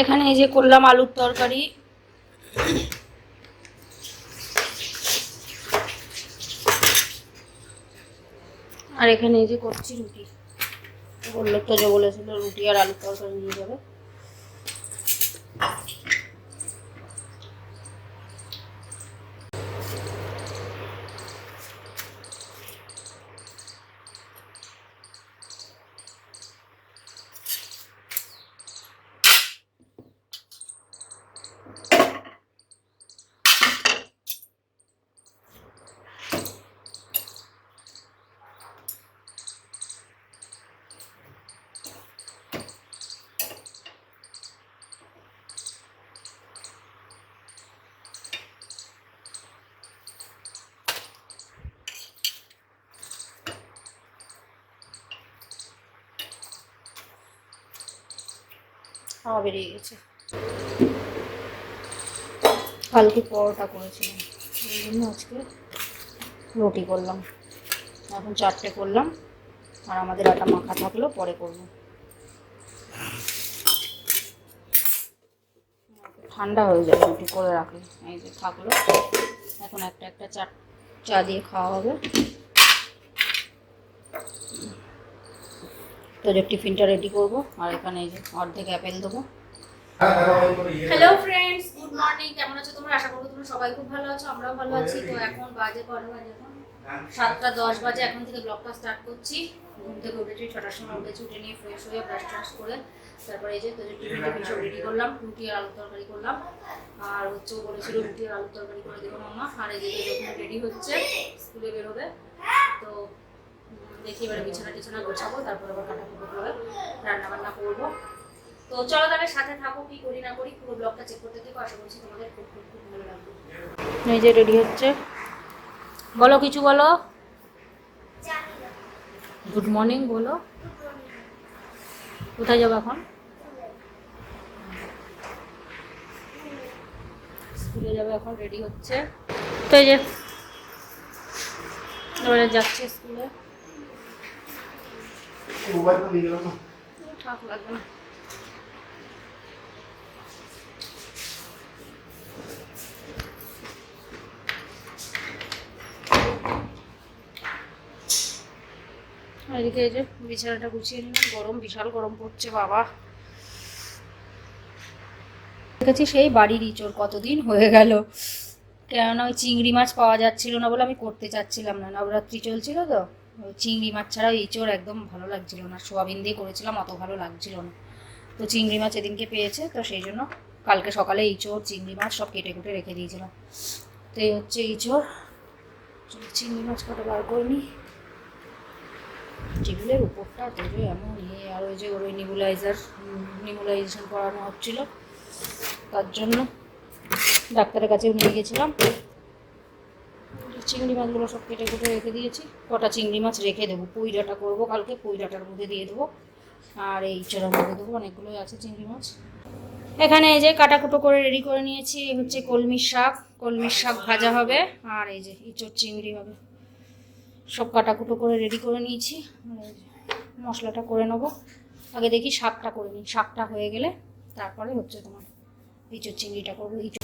এখানে এই যে করলাম আলুর তরকারি। আর এখানে এই যে করছি রুটি। বলল তো যে বলেছিল রুটি আর আলুর তরকারি নিয়ে যাবে। হাওয়া বেরিয়ে গেছে। কালকে পরোটা করেছিলাম। এই জন্য আজকে রুটি করলাম। এখন চারটে করলাম। আর আমাদের আটা মাখা থাকল, পরে করব। ঠান্ডা হয়ে যাবে, রুটি করে রাখলে। এই যে থাকল। এখন একটা একটা চা চা দিয়ে খাওয়া হবে। তো যে টিফিনটা রেডি করব। আর এখানে এই যে অর্ধেক অ্যাপেল দেবো। হ্যালো ফ্রেন্ডস গুড মর্নিং কেমন আছো তোমরা? আশা করব তোমরা সবাই খুব ভালো আছো, আমরাও ভালো আছি। তো এখন বাজে কটা বাজে এখন? সাতটা দশ বাজে, এখন থেকে ব্লগটা স্টার্ট করছি। ঘুম থেকে উঠেছি, ছটার সময় উঠেছি, উঠে নিয়ে ফ্রেশ হয়ে ব্রাশ ট্রাশ করে তারপরে এই যে তোদের টিফিন টিফিন সব রেডি করলাম, রুটি আর আলু তরকারি করলাম। আর হচ্ছে বলেছিল রুটি আর আলু তরকারি করে দেবো মামা আর এই যে রেডি হচ্ছে, স্কুলে বেরোবে। তো দেখি এবারে বিছানা টিছানা গোছাবো, তারপর আবার কাটাকুটো করে রান্না বান্না করব। তো চলো তাহলে সাথে থাকো, কি করি না করি, পুরো ব্লগটা চেক করতে থেকো আশা করছি তোমাদের খুব খুব খুব ভালো লাগবে। এই যে রেডি হচ্ছে। বলো কিছু বলো। গুড মর্নিং বলো। কোথায় যাব এখন? স্কুলে যাবে এখন রেডি হচ্ছে। তো এই যে, এবারে যাচ্ছে স্কুলে। এদিকে এই যে বিছানাটা গুছিয়ে নিলাম। গরম, বিশাল গরম পড়ছে, বাবা। দেখেছি সেই বাড়ির ইঁচড় কতদিন হয়ে গেল। কেননা ওই চিংড়ি মাছ পাওয়া যাচ্ছিল না বলে আমি করতে চাচ্ছিলাম না। নবরাত্রি চলছিল তো। চিংড়ি মাছ ছাড়া ইঁচড় একদম ভালো লাগছিল না। সোয়াবিন দিয়ে করেছিলাম, অত ভালো লাগছিল না। তো চিংড়ি মাছ এদিনকে পেয়েছে, তো সেই জন্য কালকে সকালে ইঁচড় চিংড়ি মাছ সব কেটে কুটে রেখে দিয়েছিলাম। তো এই হচ্ছে ইঁচড় চিংড়ি মাছ কটা বার করিনি। টেবিলের উপরটা দেবে এমন ইয়ে আর ওই যে ওর ওই নিবুলাইজার নিবুলাইজেশন করানো হচ্ছিল। তার জন্য ডাক্তারের কাছেও নিয়ে গেছিলাম। চিংড়ি মাছগুলো সব কেটে কুটে রেখে দিয়েছি। কটা চিংড়ি মাছ রেখে দেবো। পুঁই ডাঁটা করব কালকে পুঁই ডাঁটার মধ্যে দিয়ে দেবো। আর এই চড়ার মধ্যে দেবো, অনেকগুলোই আছে চিংড়ি মাছ। এখানে এই যে কাটাকুটো করে রেডি করে নিয়েছি হচ্ছে কলমির শাক। কলমির শাক ভাজা হবে, আর এই যে ইঁচড় চিংড়ি হবে। সব কাটাকুটো করে রেডি করে নিয়েছি। মশলাটা করে নেব। আগে দেখি শাকটা করে নিই। শাকটা হয়ে গেলে তারপরে হচ্ছে তোমার ইঁচড় চিংড়িটা করব। ইঁচড়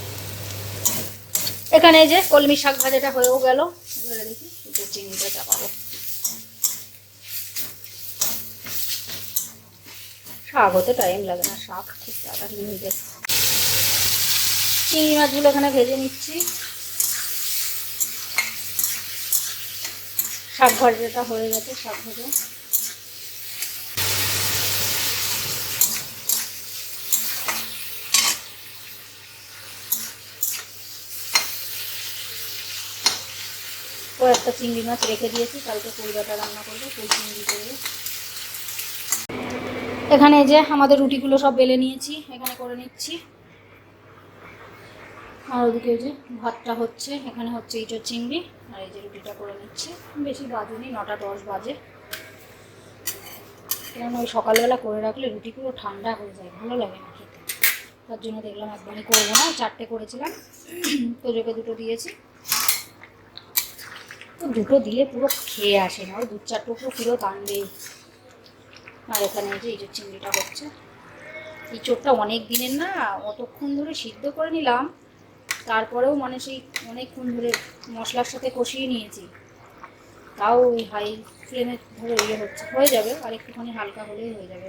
এখানে যে কলমি শাক ভাজাটা হয়েও গেল। এবারে দেখি চিংড়িটা চাপাবো। শাক হতে টাইম লাগে না, শাক খুব তাড়াতাড়ি হয়ে যায়। চিংড়ি মাছগুলো এখানে ভেজে নিচ্ছি। শাক ভাজাটা হয়ে গেছে, শাক ভাজা। ও একটা চিংড়ি মাছ রেখে দিয়েছি, কালকে কুইবাটা রান্না করব কুই চিংড়ি করব। এখানে যে আমাদের রুটিগুলো সব বেলে নিয়েছি, এখানে করে নিচ্ছি। আর ওদিকে যে ভাতটা হচ্ছে, এখানে হচ্ছে ইঁচড় চিংড়ি, আর এই যে রুটিটা করে নিচ্ছি। বেশি বাজেনি, নটা দশ বাজে। কারণ ওই সকালবেলা করে রাখলে রুটিগুলো ঠান্ডা হয়ে যায়, ভালো লাগে না খেতে। তার জন্য দেখলাম একবারই করব না, চারটে করেছিলাম। তোজোকে দুটো দিয়েছি। তো দুটো দিলে পুরো খেয়ে আসে না। ওই দু চার টুকরো ফিরত আনবেই আর এখানে এই যে চিংড়িটা হচ্ছে। ইঁচড়টা অনেক দিনের না, অতক্ষণ ধরে সিদ্ধ করে নিলাম। তারপরেও মানে সেই অনেকক্ষণ ধরে মশলার সাথে কষিয়ে নিয়েছি। তাও ওই হাই ফ্লেমে ধরে ইয়ে হচ্ছে, হয়ে যাবে। আর একটুখানি হালকা হলেই হয়ে যাবে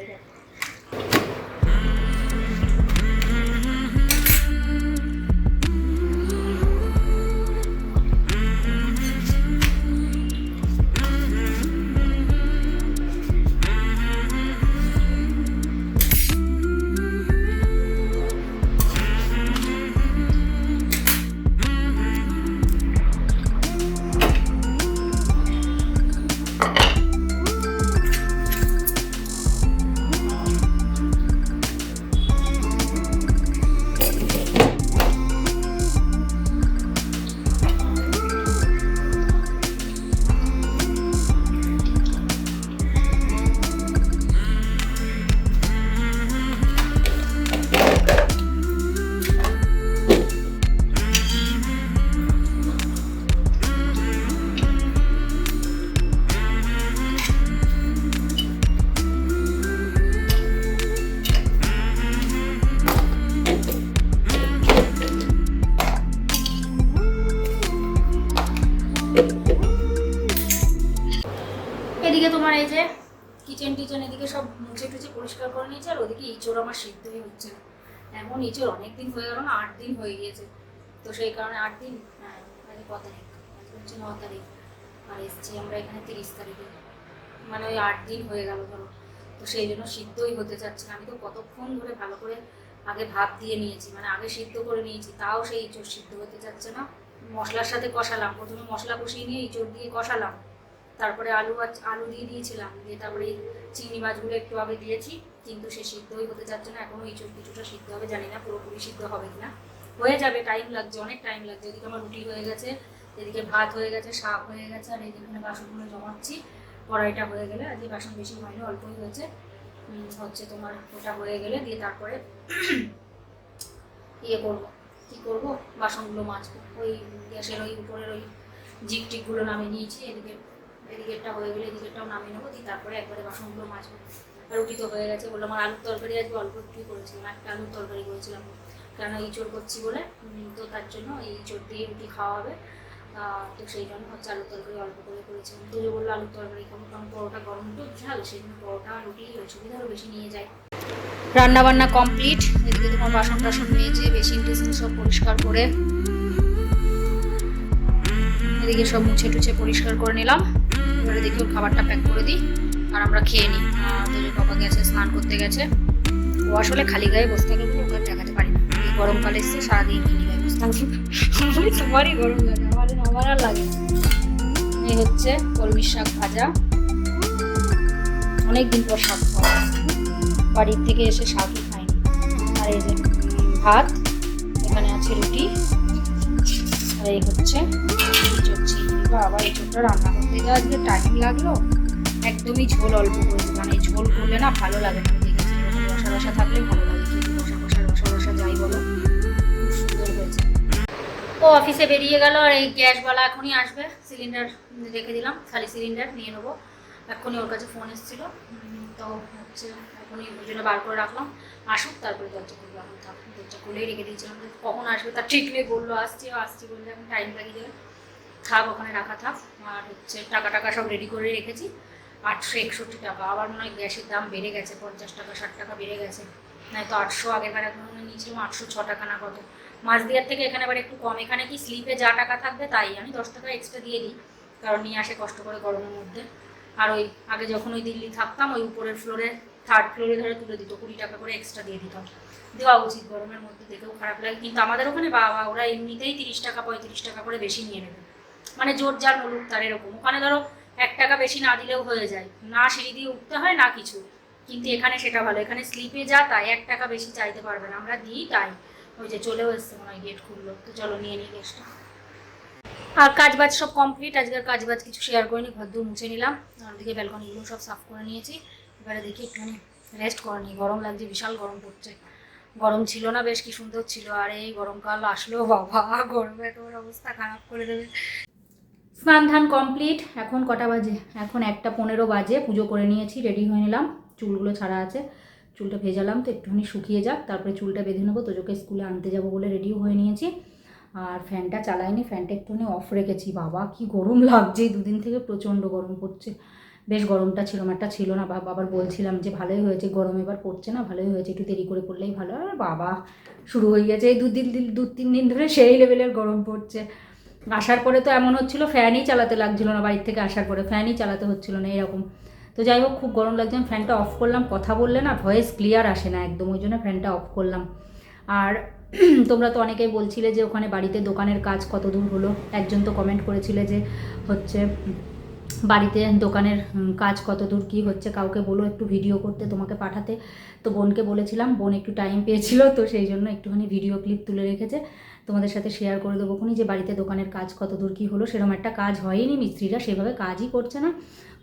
আমার সিদ্ধই হচ্ছে না। এমন ইঁচড় অনেক দিন হয়ে গেল না, আট দিন হয়ে গিয়েছে। তো সেই কারণে আট দিন হ্যাঁ ক তারিখ? হচ্ছে ন তারিখ। আর এসছি আমরা এখানে তিরিশ তারিখে। মানে ওই আট দিন হয়ে গেল ধরো। তো সেই জন্য সিদ্ধই হতে চাচ্ছে না। আমি তো কতক্ষণ ধরে ভালো করে আগে ভাত দিয়ে নিয়েছি মানে আগে সিদ্ধ করে নিয়েছি, তাও সেই ইঁচড় সিদ্ধ হতে চাচ্ছে না। মশলার সাথে কষালাম। প্রথমে মশলা কষিয়ে নিয়ে ইঁচড় দিয়ে কষালাম। তারপরে আলু আলু দিয়ে দিয়েছিলাম। দিয়ে তারপরে চিংড়ি মাছগুলো একটু আগে দিয়েছি। কিন্তু সে সিদ্ধই হতে চাচ্ছে না। এখনও ইঁচড় কিছুটা সিদ্ধ হবে, জানি না পুরোপুরি সিদ্ধ হবে কিনা। হয়ে যাবে টাইম লাগছে, অনেক টাইম লাগছে। এদিকে আমার রুটি হয়ে গেছে, এদিকে ভাত হয়ে গেছে, শাক হয়ে গেছে, আর এইদিকে বাসনগুলো জমাচ্ছি। কড়াইটা হয়ে গেলে, আজকে বাসন বেশি হয়নি অল্পই হয়েছে। হচ্ছে তোমার ওটা হয়ে গেলে দিয়ে তারপরে ইয়ে করব। কি করব? বাসনগুলো মাজবো। ওই গ্যাসের ওই উপরের ওই জিপ টিকগুলো নামিয়ে নিয়েছি। এদিকে এদিকেরটা হয়ে গেলে এদিকেরটাও নামিয়ে নেব, দিয়ে তারপরে একবারে বাসনগুলো আর রুটি তো হয়ে গেছে। বললাম আমার আলুর তরকারি আজকে অল্প রুটি করেছিলাম, একটা আলুর তরকারি করেছিলাম। কেন ইঁচড় করছি বলে তো তার জন্য এই ইঁচড় দিয়ে রুটি খাওয়া হবে। তো সেই জন্য হচ্ছে আলুর তরকারি অল্প করে করেছিলাম। তো যে বলল, আলুর তরকারি খাব কারণ পরোটা গরম তো ঝাল, সেই জন্য পরোটা, রুটি, ওই সুবিধারও বেশি নিয়ে যায়। রান্না বান্না কমপ্লিট। এদিকে তোমার বাসন টাসন মেজে, বেসিন টেসিন সব পরিষ্কার করে, এদিকে সব মুছে টুছে পরিষ্কার করে নিলাম। এবারে দেখি ওর খাবারটা প্যাক করে দিই, আর আমরা খেয়ে নিই। বাবা গেছে, স্নান করতে গেছে। ও আসলে খালি গায়ে বসে থাকে বলে ওকে দেখাতে পারি না। এই গরমকালে এসছে, সারাদিন গায়ে বসে থাকি। তোমারই গরম লাগে আমার আমার আর লাগে। এই হচ্ছে কলমির শাক ভাজা। অনেক দিন পর শাক খাওয়া বাড়ির থেকে এসে শাকই খাইনি। আর এই যে ভাত, এখানে আছে রুটি। আর এই হচ্ছে ইঁচড় চিংড়ি বাবা ইঁচড়টা রান্না করতে যা আজকে টাইম লাগল। একদমই ঝোল অল্প করেছি মানে ঝোল করলে না ভালো লাগে না। দেখেছি রসা রসা থাকলে ভালো লাগে। যাই বলো ও অফিসে বেরিয়ে গেল আর এই গ্যাসওয়ালা এখনই আসবে। সিলিন্ডার রেখে দিলাম। খালি সিলিন্ডার নিয়ে নেব। এখনই ওর কাছে ফোন এসেছিল। তো হচ্ছে এখনই ওই জন্য বার করে রাখলাম। আসুক, তারপরে দরজা খুলবো। এখন থাক, দরজা খুলেই রেখে দিয়েছিলাম। কখন আসবে তার ঠিক নেই, বলল, আসছি আসছি বললে এখন টাইম লাগিয়ে দেবে। থাক, ওখানে রাখা থাক। আর হচ্ছে টাকা টাকা সব রেডি করে রেখেছি। আটশো একষট্টি টাকা। আবার মনে হয় গ্যাসের দাম বেড়ে গেছে, পঞ্চাশ টাকা, ষাট টাকা বেড়ে গেছে। নাই তো আটশো আগেকার এখন মনে নিয়েছিলাম আটশো ছ টাকা না কত। মাঝদিয়ার থেকে এখানে আবার একটু কম। এখানে কি স্লিপে যা টাকা থাকবে তাই। আমি দশ টাকা এক্সট্রা দিয়ে দিই, কারণ নিয়ে আসে কষ্ট করে গরমের মধ্যে। আর ওই আগে যখন ওই দিল্লি থাকতাম, ওই উপরের ফ্লোরে থার্ড ফ্লোরে ধরে তুলে দিত, কুড়ি টাকা করে এক্সট্রা দিয়ে দিতাম। দেওয়া উচিত গরমের মধ্যে, দেখেও খারাপ লাগে। কিন্তু আমাদের ওখানে বাবা, ওরা এমনিতেই তিরিশ টাকা, পঁয়ত্রিশ টাকা করে বেশি নিয়ে নেবে। মানে জোর যার মুলুক তার এরকম। ওখানে ধরো এক টাকা বেশি না দিলেও হয়ে যায়। না সিঁড়ি দিয়ে উঠতে হয়, না কিছু। কিন্তু এখানে সেটা ভালো। এখানে স্লিপে যা, তাই এক টাকা বেশি চাইতে পারবে না। আমরা দিই তাই। ওই যে চলেও এসছে মনে হয় গেট খুললো। তো চলো নিয়ে নিই গ্যাসটা আর কাজ বাজ সব কমপ্লিট আজকের কাজ বাজ কিছু শেয়ার করিনি, ঘর মুছে নিলাম। আর দিকে ব্যালকনিগুলো সব সাফ করে নিয়েছি। এবারে দেখি একটুখানি রেস্ট করে নিই। গরম লাগছে, বিশাল গরম পড়ছে। গরম ছিল না, বেশ কি সুন্দর ছিল। আর এই গরমকাল আসলেও বাবা, গরমে তোমার অবস্থা খারাপ করে দেবে। স্নান ধান কমপ্লিট এখন কটা বাজে? এখন একটা পনেরো বাজে। পুজো করে নিয়েছি রেডি হয়ে নিলাম। চুলগুলো ছাড়া আছে। চুলটা ভেজালাম তো একটুখানি শুকিয়ে যাক। তারপরে চুলটা বেঁধে নেব। তোজোকে স্কুলে আনতে যাব বলে রেডিও হয়ে নিয়েছি। আর ফ্যানটা চালাইনি। ফ্যানটা একটুখানি অফ রেখেছি। বাবা, কি গরম লাগছে। দুদিন থেকে প্রচণ্ড গরম পড়ছে। বেশ গরমটা ছিল একটা ছিল না। বা বাবার বলছিলাম যে ভালোই হয়েছে। গরম এবার পড়ছে না, ভালোই হয়েছে। একটু দেরি করে পড়লেই ভালো। আর বাবা, শুরু হয়ে গেছে। এই দু দিন দু তিন দিন ধরে সেই লেভেলের গরম পড়ছে। আসার পরে তো এমন হচ্ছিল, ফ্যানই চালাতে লাগছিল না বাড়ির থেকে আসার পরে, ফ্যানই চালাতে হচ্ছিল না, এরকম। তো যাই হোক, খুব গরম লাগছে, আমি ফ্যানটা অফ করলাম, কথা বললে না ভয়েস ক্লিয়ার আসে না একদম, ওই জন্য ফ্যানটা অফ করলাম। আর তোমরা তো অনেকেই বলছিলে যে ওখানে বাড়িতে দোকানের কাজ কত দূর হলো, একজন তো কমেন্ট করেছিলে যে হচ্ছে, বাড়িতে দোকানের কাজ কত দূর, কী হচ্ছে, কাউকে বলো একটু ভিডিও করতে, তোমাকে পাঠাতে। তো বোনকে বলেছিলাম, বোন একটু টাইম পেয়েছিল, তো সেই জন্য একটুখানি ভিডিও ক্লিপ তুলে রেখেছে। তোমাদের সাথে শেয়ার করে দেবো। খুনি যে বাড়িতে দোকানের কাজ কত দূর কী হলো সেরকম একটা কাজ হয়নি। মিস্ত্রিরা সেভাবে কাজই করছে না।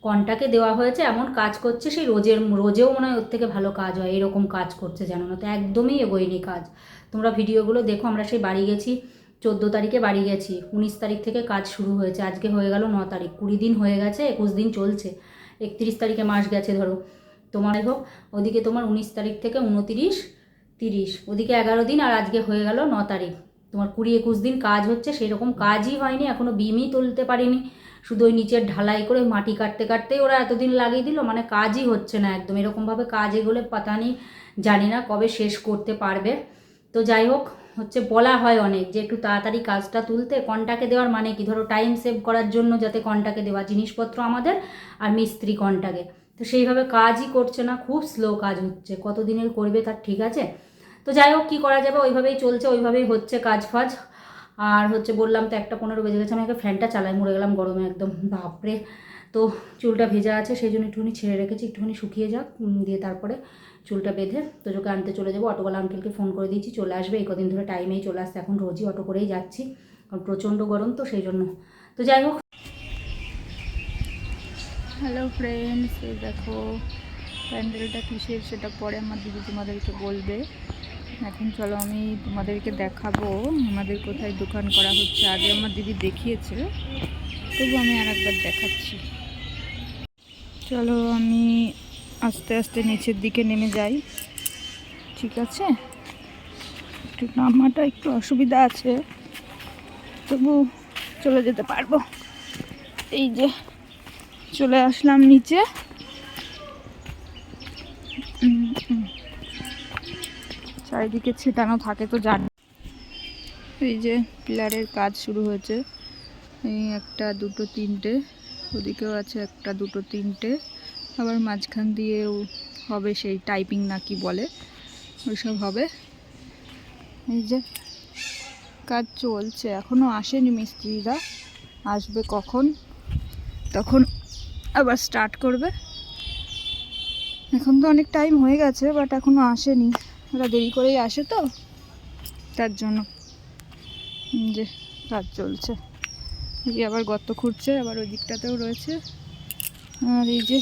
কন্টাকে দেওয়া হয়েছে, এমন কাজ করছে সেই রোজের, রোজেও মনে হয় ওর থেকে ভালো কাজ হয়, এরকম কাজ করছে জানো না। তো একদমই এগোয়নি কাজ। তোমরা ভিডিওগুলো দেখো, আমরা সেই বাড়ি গেছি, চোদ্দ তারিখে বাড়ি গেছি। উনিশ তারিখ থেকে কাজ শুরু হয়েছে। আজকে হয়ে গেল ন তারিখ। কুড়ি দিন হয়ে গেছে, একুশ দিন চলছে। একত্রিশ তারিখে মাস গেছে ধরো। তোমার হোক ওদিকে তোমার উনিশ তারিখ থেকে উনতিরিশ, তিরিশ। ওদিকে এগারো দিন আর আজকে হয়ে গেল ন তারিখ। তোমার কুড়ি একুশ দিন কাজ হচ্ছে সেই রকম কাজই হয়নি এখনও বিমই তুলতে পারিনি। শুধু ওই নিচের ঢালাই করে মাটি কাটতে কাটতেই ওরা এতদিন লাগিয়ে দিল মানে কাজই হচ্ছে না একদম। এরকমভাবে কাজ এগুলো পাতা নেই, জানি না কবে শেষ করতে পারবে। তো যাই হোক, হচ্ছে বলা হয় অনেক যে একটু তাড়াতাড়ি কাজটা তুলতে, কন্টাকে দেওয়ার মানে কি? ধরো টাইম সেভ করার জন্য যাতে কন্টাকে দেওয়া, জিনিসপত্র আমাদের আর মিস্ত্রি কন্টাকে। তো সেইভাবে কাজই করছে না, খুব স্লো কাজ হচ্ছে। কত দিনের করবে তার ঠিক আছে? তো যাই হোক, কী করা যাবে? ওইভাবেই চলছে, ওইভাবেই হচ্ছে কাজ ফাজ। আর হচ্ছে বললাম তো একটা পনেরো বেজে গেছে, আমি আগে ফ্যানটা চালাই, মরে গেলাম গরমে একদম, বাপরে। তো চুলটা ভেজা আছে, সেই জন্য একটুখানি ছেড়ে রেখেছি, একটুখানি শুকিয়ে যাক দিয়ে তারপরে চুলটা বেঁধে তোজোকে আনতে চলে যাব। অটোওয়ালা আঙ্কেলকে ফোন করে দিয়েছি, চলে আসবে, এই কদিন ধরে টাইমেই চলে আসছে, এখন রোজই অটো করেই যাচ্ছি, কারণ প্রচণ্ড গরম তো, সেই জন্য। তো যাই হোক। হ্যালো ফ্রেন্ডস দেখো প্যান্ডেলটা কিসের সেটা পরে আমার দিদি তোমাদেরকে বলবে। এখন চলো আমি তোমাদেরকে দেখাবো, আমাদের কোথায় দোকান করা হচ্ছে। আগে আমার দিদি দেখিয়েছে তবু আমি আর একবার দেখাচ্ছি। চলো আমি আস্তে আস্তে নিচের দিকে নেমে যাই। ঠিক আছে? একটু নামাটা একটু অসুবিধা আছে, তবু চলে যেতে পারব। এই যে চলে আসলাম নিচে। চারিদিকে ছেটানো থাকে তো জান এই যে পিলারের কাজ শুরু হয়েছে। এই একটা, দুটো, তিনটে। ওদিকেও আছে একটা, দুটো, তিনটে। আবার মাঝখান দিয়েও হবে সেই টাইপিং না কি বলে। ওইসব হবে। এই যে কাজ চলছে। এখনও আসেনি মিস্ত্রিরা। আসবে কখন? তখন আবার স্টার্ট করবে। এখন তো অনেক টাইম হয়ে গেছে বাট এখনও আসেনি। ওরা দেরি করেই আসে তো, তার জন্য। যে কাজ চলছে। এই আবার গর্ত খুঁড়ছে, আবার ওই দিকটাতেও রয়েছে। আর এই যে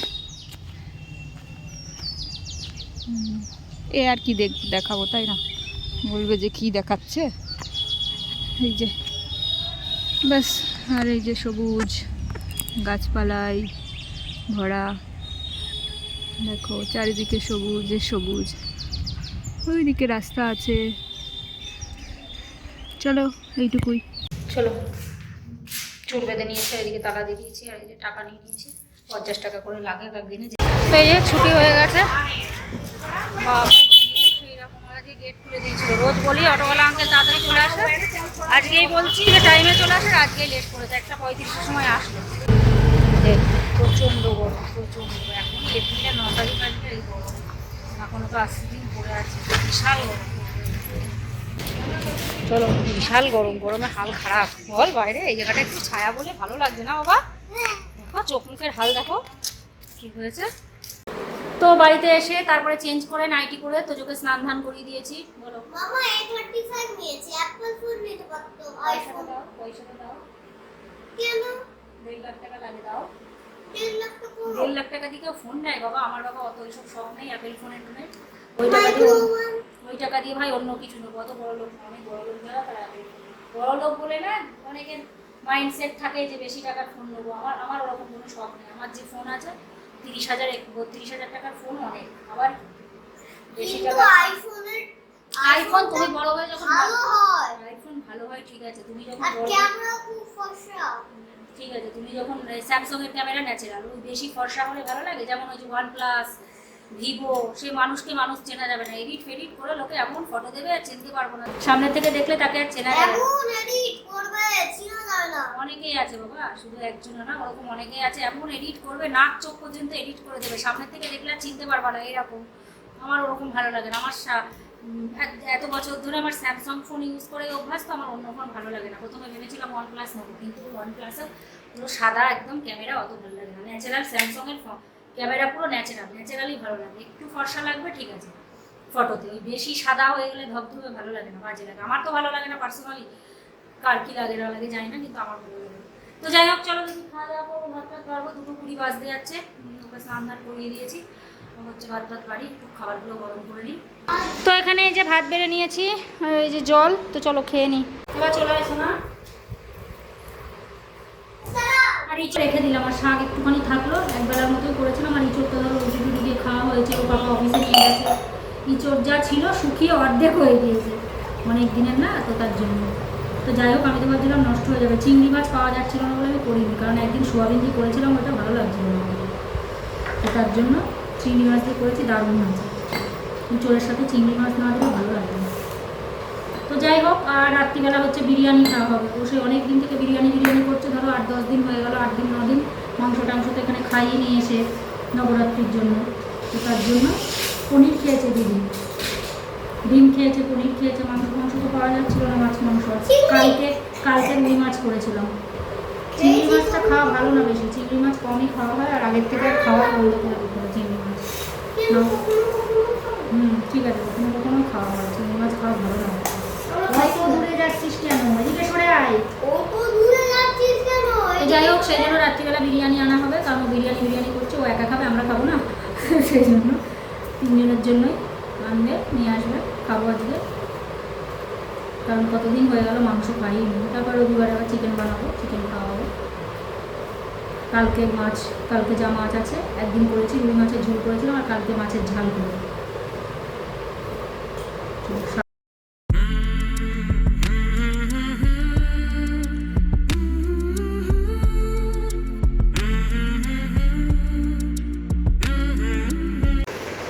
এ আর কি দেখ দেখাবো, তাই না? বলবে যে কি দেখাচ্ছে। এই যে, ব্যাস, আর এই যে সবুজ গাছপালায় ভরা। দেখো, চারিদিকে সবুজে, সবুজ। ওইদিকে রাস্তা আছে। চলো, এইটুকুই। চলো। চুল বেঁধে নিয়েছে, এদিকে তালা দিয়ে দিয়েছি, আর এই যে টাকা নিয়ে নিয়েছি, পঞ্চাশ টাকা করে লাগে এক একদিনে। এই যে ছুটি হয়ে গেছে। গেট খুলে দিয়েছিল। রোজ বলি অটোওয়ালা আঙ্কেল তাড়াতাড়ি চলে আসে। আজকেই বলছি যে টাইমে চলে আসে আজকেই লেট করেছে। একটা পঁয়ত্রিশের সময় আসলো। প্রচণ্ড গরম, প্রচণ্ড। এখন এপ্রিলে ন তারিখ আসবে এই গরম এখনও তো আশি চলো বিশাল গরম গরমে হাল খারাপ। বল বাইরে এই জায়গাটা একটু ছায়া বলে ভালো লাগছে না বাবা? দেখো চোখ মুখের হাল দেখো কি হয়েছে? তো বাড়িতে এসে তারপরে চেঞ্জ করে নাইটি করে তোজোকে স্নান ধান করিয়ে দিয়েছি বলো। মামা এ থার্টি ফাইভ নিয়েছি অ্যাপল ফোন নিতে পারতো পয়সাটা দাও পয়সাটা দাও। কেন? দেড় লাখ টাকা লাগে দাও। দেড় লাখ টাকা? দেড় লাখ টাকা দিয়ে ফোন নেয় বাবা আমার বাবা অত ওইসব শখ নেই অ্যাপেল ফোনের টোনের ওই টাকা দিয়ে ওই টাকা দিয়ে ভাই অন্য কিছু নেব। অত বড় লোক অনেক বড় লোক যারা তারা। বড় লোক বলে না অনেকের মাইন্ডসেট থাকে যে বেশি টাকার ফোন নেব। আমার আমার ওরকম কোনো শখ নেই। আমার যে ফোন আছে তিরিশ হাজার বত্রিশ হাজার টাকার ফোন অনেক। আবার বেশি টাকা আইফোনের আইফোন তুমি বড় হয়ে যখন ভালো হয়। আইফোন ভালো হয় ঠিক আছে। তুমি যখন আর ক্যামেরা খুব ফর্সা। ঠিক আছে। তুমি যখন স্যামসাং এর ক্যামেরা ন্যাচারাল বেশি ফর্সা হলে ভালো লাগে? যেমন ওই যে ওয়ান প্লাস ভিভো সে মানুষকে মানুষ চেনা যাবে না। এডিট ফেডিট করে লোকে এমন ফটো দেবে আর চিনতে পারব না। সামনে থেকে দেখলে তাকে আর চেনা যাবে অনেকেই আছে বাবা শুধু একজন না ওরকম অনেকেই আছে। এমন এডিট করবে নাক চোখ পর্যন্ত এডিট করে দেবে। সামনের থেকে দেখলে আর চিনতে পারবা না এরকম। আমার ওরকম ভালো লাগে না। আমার এত- বছর ধরে আমার স্যামসাং ফোন ইউজ করে অভ্যাস তো আমার অন্য ফোন ভালো লাগে না। প্রথমে ভেবেছিলাম ওয়ান প্লাস নেব কিন্তু ওয়ান প্লাসে পুরো সাদা একদম ক্যামেরা অত ভালো লাগে না। ন্যাচারাল স্যামসাং এর ক্যামেরা পুরো ন্যাচারাল ন্যাচারালি ভালো লাগে। একটু ফর্সা লাগবে, ঠিক আছে। ফটোতে ওই বেশি সাদা হয়ে গেলে ধবধবে, ভালো লাগে না, বাজে লাগে। আমার তো ভালো লাগে না পার্সোনালি কার কি লাগে, না লাগে, জানি না, কিন্তু আমার ভালো লাগে তো যাই হোক, চলো তুমি খাওয়া দাওয়া করব, ভাত টাত পারব দুটো কুড়ি বাজতে যাচ্ছে। ওকে স্নান ধান করিয়ে দিয়েছি। হচ্ছে ভাত ভাত বাড়ি, একটু খাবারগুলো গরম করে নিই। তো এখানে এই যে ভাত বেড়ে নিয়েছি, এই যে জল, তো চলো খেয়ে নিই। এবার চলে আসো না আর ইঁচড় রেখে দিলাম, আর শাক একটুখানি থাকল, একবেলার মতোই করেছিলাম, আর ইঁচড় তো ধরো রুটি টুটি দিয়ে খাওয়া হয়েছে বাবা অফিসে নিয়ে গেছে। ইঁচড় যা ছিল শুকিয়ে অর্ধেক হয়ে গিয়েছে, অনেক দিনের না, তো তার জন্য। তো যাই হোক, আমি তো ভাবছিলাম নষ্ট হয়ে যাবে। চিংড়ি মাছ পাওয়া যাচ্ছিল না বলে আমি করিনি, কারণ একদিন সোয়াবিন দিয়ে করেছিলাম, ওটা ভালো লাগছিল না। তো তার জন্য চিংড়ি মাছ দিয়ে করেছি, দারুণ হয়েছে। ইঁচড়ের সাথে চিংড়ি মাছ না দিলে ভালো তো যাই হোক আর রাত্রিবেলা হচ্ছে বিরিয়ানি খাওয়া হবে। ও সে অনেক দিন থেকে বিরিয়ানি বিরিয়ানি করছে ধরো আট দশ দিন হয়ে গেল আট দিন ন দিন মাংস টাংস তো এখানে খাইয়ে নিয়ে এসে নবরাত্রির জন্য। তো তার জন্য পনির খেয়েছে দিদি। ডিম খেয়েছে পনির খেয়েছে মাংস মাংস তো পাওয়া যাচ্ছিল না মাছ মাংস। কালকে কালকে রুই মাছ করেছিলাম। চিংড়ি মাছটা খাওয়া ভালো না বেশি। চিংড়ি মাছ কমই খাওয়া হয় আর আগের থেকে খাওয়া বন্ধ করে দিতে চিংড়ি মাছ। হুম ঠিক আছে কখনো কখনো খাওয়া হয়। চিংড়ি মাছ খাওয়া ভালো না অত দূরে যাচ্ছিস কেন এদিকে সরে আয় ও তো দূরে যাচ্ছিস কেন তো যাই হোক সেই জন্য রাত্রিবেলা বিরিয়ানি আনা হবে, কারণ বিরিয়ানি বিরিয়ানি করছে, ও একা খাবে, আমরা খাব না। সেই জন্য তিনজনের জন্যই আনবে, নিয়ে আসবে, খাব আজকে। কারণ কতদিন হয়ে গেল মাংস খাইনি। তারপর রবিবারে আবার চিকেন বানাবো চিকেন খাওয়াবো। কালকে মাছ, কালকে যা মাছ আছে, একদিন করেছি, রুই মাছের ঝোল করেছিলাম, আর কালকে মাছের ঝাল করব।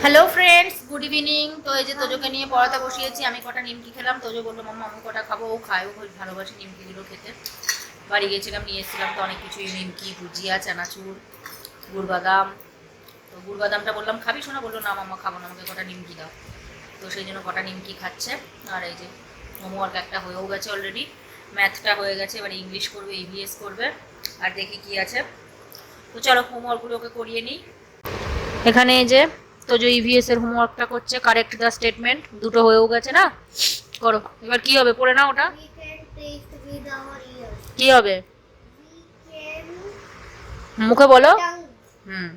হ্যালো ফ্রেন্ডস গুড ইভিনিং তো এই যে তোজোকে নিয়ে পড়াতে বসিয়েছি, আমি কটা নিমকি খেলাম। তোজো বলল, মাম্মা, আমি কটা খাব? ও খায়, ও খুব ভালোবাসে নিমকিগুলো খেতে। বাড়ি গেছিলাম, নিয়ে এসেছিলাম তো অনেক কিছুই, নিমকি, ভুজিয়া, চানাচুর গুড় বাদাম তো গুড় বাদামটা বললাম, খাবি? শোনা বলল, না, মাম্মা, খাব না, আমাকে কটা নিমকি দাও। তো সেই জন্য কটা নিমকি খাচ্ছে। আর এই যে হোমওয়ার্ক একটা হয়েও গেছে অলরেডি ম্যাথটা হয়ে গেছে, এবার ইংলিশ করবে ইভিএস করবে। আর দেখি কি আছে। তো চলো, হোমওয়ার্কগুলোকে করিয়ে নিই। এখানে এই যে তো যে ইভিএস এর হোমওয়ার্কটা করছে কারেক্ট দ্য স্টেটমেন্ট দুটো হয়েও গেছে না? করো, এবার কি হবে? পড়ে না ওটা. কি হবে? মুখে বলো। হুম.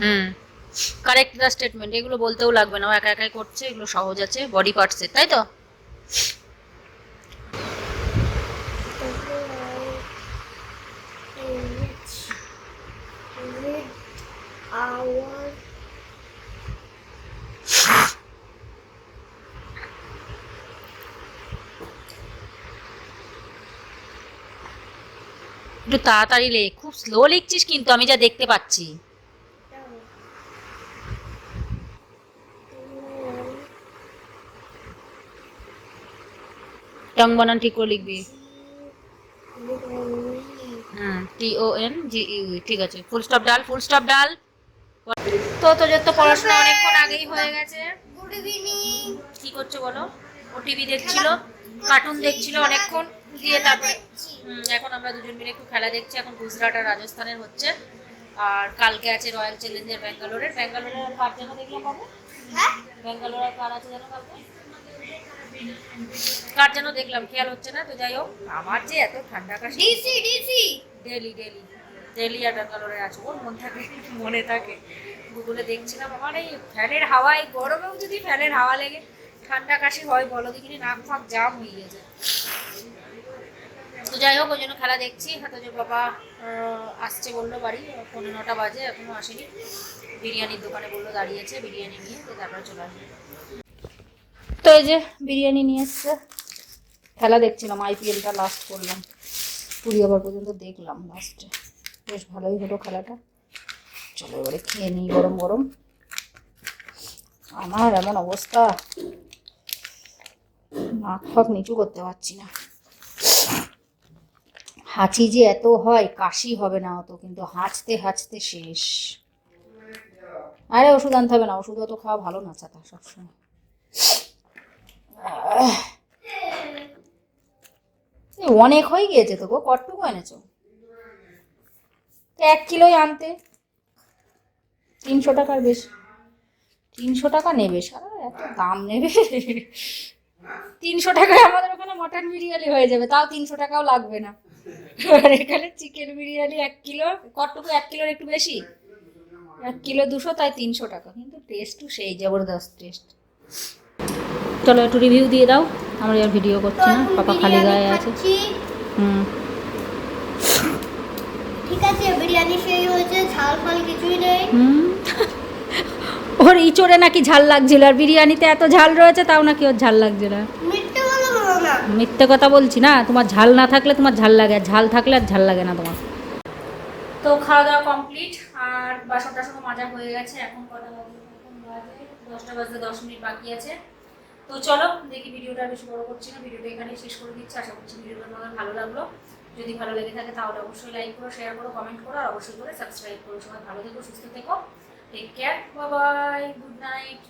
হুম। কারেক্ট দ্য স্টেটমেন্ট এগুলো বলতেও লাগবে না। ও একা একাই করছে, এগুলো সহজ আছে বডি পার্টসের তাই তো? তাড়াতাড়ি লেখ খুব স্লো লিখছিস কিন্তু আমি যা দেখতে পাচ্ছি. টং বানান ঠিক করে লিখবি। হুম টি ও এন জি ইউ ঠিক আছে। ফুল স্টপ ডাল ফুল স্টপ ডাল। তো তোদের তো পড়াশোনা অনেকক্ষণ আগেই হয়ে গেছে। Good evening. কি করছ বলো? ও টিভি দেখছিল কার্টুন দেখছিল অনেকক্ষণ। দিয়ে তারপরে এখন আমরা দুজন মিলে একটু খেলা দেখছি। এখন গুজরাট আর রাজস্থানের হচ্ছে। আর কালকে আছে রয়্যাল চ্যালেঞ্জার ব্যাঙ্গালোরের ব্যাঙ্গালোরের কার যেন দেখলাম বাবু? ব্যাঙ্গালোর আর কার আছে যেন কালকে কার যেন দেখলাম খেয়াল হচ্ছে না? তো যাই হোক আমার যে এত ঠান্ডা কাশি। DC, DC. Daily daily daily আর ব্যাঙ্গালোরে আছে। ওর মন থাকে মনে থাকে। গুগলে দেখছিলাম আমার এই ফ্যানের হাওয়ায় গরমেও যদি ফ্যানের হাওয়া লেগে ঠান্ডা কাশি হয় বলো দেখিনি নাক ফাঁক জাম হয়ে গেছে। তো যাই হোক, ওই জন্য খেলা দেখছি। হাতে বাবা আসছে বলল বাড়ি পনেরো নটা বাজে, এখনও আসেনি। বিরিয়ানির দোকানে বলল দাঁড়িয়েছে, বিরিয়ানি নিয়ে, তো তারপরে চলে আসবে। তো এই যে বিরিয়ানি নিয়ে এসছে। খেলা দেখছিলাম আইপিএলটা লাস্ট করলাম। পুরি ওভার পর্যন্ত দেখলাম লাস্টে বেশ ভালোই হলো খেলাটা। চলো এবারে খেয়ে নিই গরম গরম। আমার এমন অবস্থা। নাক ফাক নিচু করতে পারছি না। হাঁচি যে এত হয়, কাশি হবে না অত, কিন্তু হাঁচতে হাঁচতে শেষ। আরে ওষুধ আনতে হবে না, ওষুধ অত খাওয়া ভালো না চাতা সবসময়। অনেক হয়ে গিয়েছে তো গো কটটুকু এনেছো? এক কিলোই আনতে। তিনশো টাকার বেশ। তিনশো টাকা নেবে, সারা এত দাম নেবে। তিনশো টাকায় আমাদের ওখানে মটন বিরিয়ানি হয়ে যাবে, তাও তিনশো টাকাও লাগবে না। আর এখানে চিকেন বিরিয়ানি এক কিলো কটটুকু এক কিলোর একটু বেশি? এক কিলো দুশো তাই তিনশো টাকা। কিন্তু টেস্টও সেই জবরদস্ত টেস্ট চলো একটু রিভিউ দিয়ে দাও। আমরা আর ভিডিও করছি না। পাপা খালি গায়ে আছে। হুম। ঠিক আছে বিরিয়ানি সেই হয়েছে ঝাল ফাল কিছুই নেই। হুম। ওর ইচড়ে নাকি ঝাল লাগছিল আর বিরিয়ানিতে এত ঝাল রয়েছে তাও নাকি ওর ঝাল লাগছে না মিথ্যে কথা বলছি না, তোমার ঝাল না থাকলে তোমার ঝাল লাগে ঝাল থাকলে আর ঝাল লাগে না তোমার। তো খাওয়া দাওয়া কমপ্লিট আর বাসন টাসনও মাজা হয়ে গেছে, এখন কটা এখন দশটা বাজতে দশ মিনিট বাকি আছে। তো চলো, দেখি ভিডিওটা বেশি বড় করছি না, ভিডিওটা এখানেই শেষ করে দিচ্ছি, আশা করছি ভিডিওটা তোমাদের ভালো লাগল। যদি ভালো লেগে থাকে তাহলে অবশ্যই লাইক করো শেয়ার করো কমেন্ট করো, আর অবশ্যই করে সাবস্ক্রাইব করো। সবাই ভালো থেকো, সুস্থ থেকো। Take care bye good night